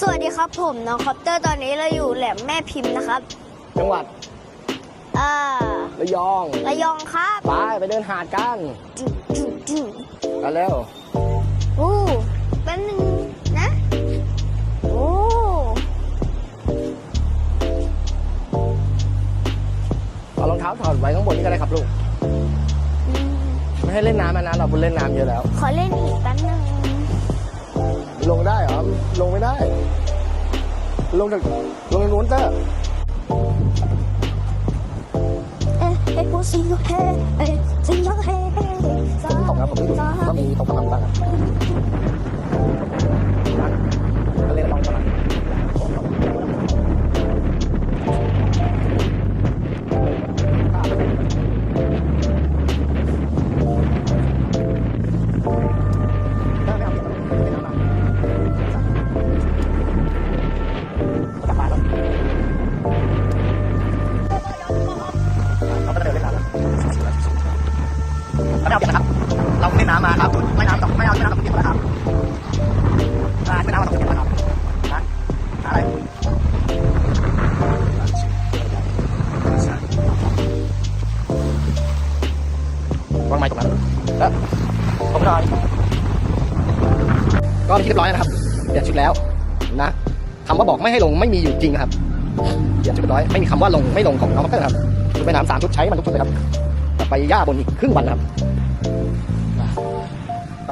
สวัสดีครับผมน้องคอปเตอร์ตอนนี้เราอยู่แหลมแม่พิมพ์นะครับ จังหวัดอ่าระยองระยองครับไปไปเดินหาดกันจุ๊จุ๊จุ๊กันเร็วอู้แป๊บนึงนะโอ้เอารองเท้าถอดไว้ข้างบนนี่ก็ได้ครับลูกอืมไม่ให้เล่นน้ำนะเราบุญเล่นน้ำเยอะแล้ว ขอเล่นอีกแป๊บนึง ลงได้เหรอ ลงไม่ได้ ลงจากลงจากนู้นเตอร์ เอ๊ะเอ๊ะกูซิงเฮ้เอ๊ะซิงเฮ้เฮ้ฝนตกนะผมไม่รู้ว่ามีตกกำลังบ้างอะน เอาเปลี่ยนนะครับ เราไม่น้ำมาครับไม่น้ำตกไม่เอาไม่น้ำตกเปลี่ยนนะครับอ่าไม่น้ำตกเปลี่ยนนะครับนะอะไรวางไม้ตรงนั้นแล้วผมนอนก็เป็นที่เรียบร้อยนะครับเปลี่ยนชุดแล้วนะคำว่าบอกไม่ให้ลงไม่มีอยู่จริงครับเปลี่ยนชุดเรียบร้อยไม่มีคำว่าลงไม่ลงของน้องมักเตอร์ครับชุดว่ายน้ำสามชุดใช้มันทุกชุดเลยครับไปย่าบนอีกครึ่งวันครับ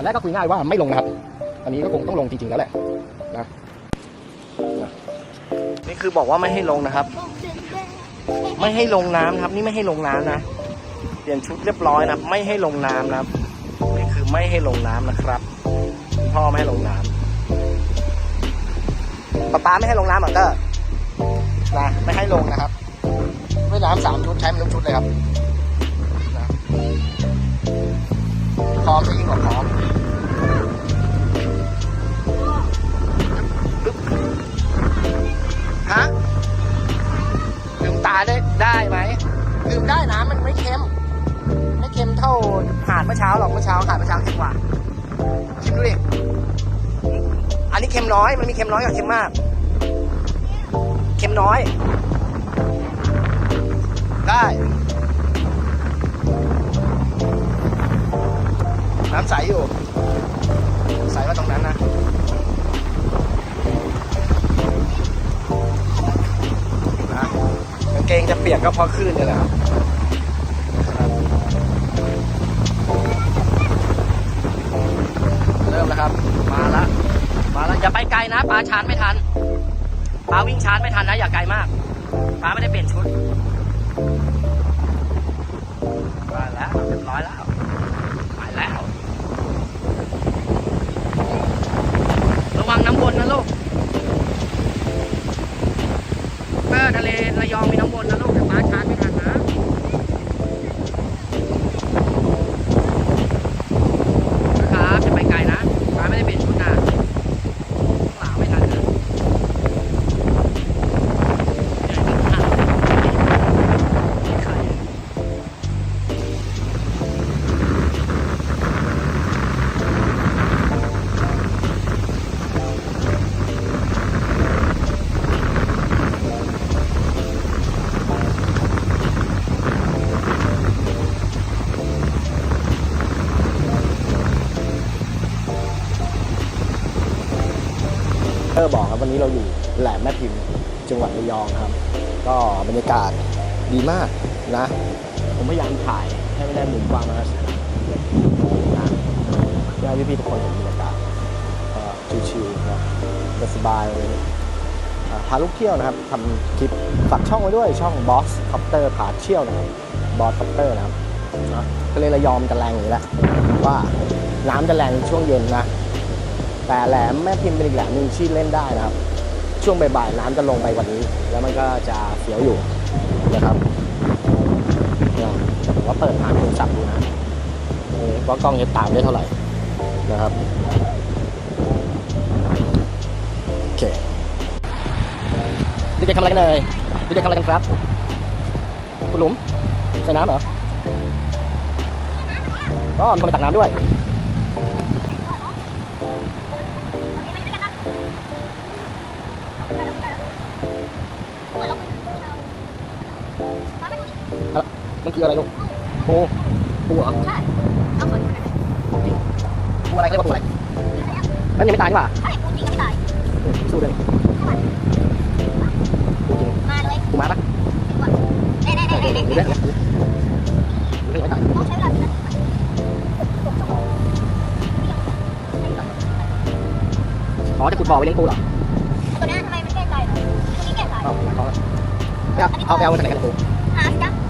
แรกก็คุยง่ายว่าไม่ลงนะครับ อันนี้ก็คงต้องลงจริงๆแล้วแหละนะนี่คือบอกว่าไม่ให้ลงนะครับ ไม่ให้ลงน้ำครับ นี่ไม่ให้ลงน้ำนะเปลี่ยนชุดเรียบร้อยนะครับ ไม่ให้ลงน้ำนะครับนี่คือไม่ให้ลงน้ำนะครับพ่อไม่ให้ลงน้ำป๊าป๊าไม่ให้ลงน้ำเหรอเตอร์นะไม่ให้ลงนะครับว่ายน้ำสามชุดใช้มันทุกชุดเลยครับ พร้อมยิ่งกว่าพร้อมฮะลืมตาได้ได้ไหมลืมได้นะมันไม่เค็ม ไม่เค็มเท่าหาดเมื่อเช้าหรอกเมื่อเช้าหาดเมื่อเช้าเค็มกว่าชิมดูดิอันนี้เค็มน้อยมันมีเค็มน้อยกับเค็มมาก เค็มน้อย ได้ น้ำใสอยู่ ใสมาตรงนั้นนะนะกางเกงจะเปียกก็เพราะคลื่นนี่แหละครับเริ่มแล้วครับ มาละ มาละอย่าไปไกลนะปลาชาร์จไม่ทันปลาวิ่งชาร์จไม่ทันนะอย่าไกลมากปลาไม่ได้เปลี่ยนชุด เออบอกครับวันนี้เราอยู่แหลมแม่พิมพ์จังหวัดระยองครับ ก็บรรยากาศดีมากนะ ผมพยายามถ่ายให้ไม่ได้มุมกว้างมากนะเพื่อให้พี่ๆทุกคนเห็นบรรยากาศก็ชิวๆนะสบายๆเลยพาลูกเที่ยวนะครับทำคลิปฝากช่องไว้ด้วยช่อง Boss Copter พาเที่ยวนะครับ Boss Copter นะครับนะทะเลระยองมันจะแรงอย่างนี้แหละว่าน้ำจะแรงช่วงเย็นนะ แต่แหลมแม่พิมพ์เป็นอีกแหลมหนึ่งที่เล่นได้นะครับ ช่วงบ่ายๆน้ำจะลงไปกว่านี้ แล้วมันก็จะเสียวอยู่นะครับเนี่ยแต่ผมว่าเปิดผ่านโทรศัพท์ดูนะว่ากล้องจะตามได้เท่าไหร่นะครับโอเคเด็กๆทำอะไรกันเลยเด็กๆทำอะไรกันครับ คุณหลุมใส่น้ำเหรอก็มีคนไปตักน้ำด้วย คืออะไรลูกปูปูเหรอใช่เอาคนนี้ปูอะไรเขาเรียกว่าปูอะไรนั่นยังไม่ตายนี่หว่าใช่ปูจริงก็ตายสู้เลยปูจริงมาเลยปูม้าปะเน่เน่เน่เน่เน่หรือเรื่องอะไรหรือเรื่องไม่ตายต้องใช้เวลากี่นาทีหกชั่วโมงอ๋อจะขุดบ่อไว้เลี้ยงปูเหรอตัวนี้ทำไมไม่แก้ใจเลยตัวนี้แก้ใจเอาเอาเอาเอาไปเอามาจากไหนกันปูหาสิจ๊ะ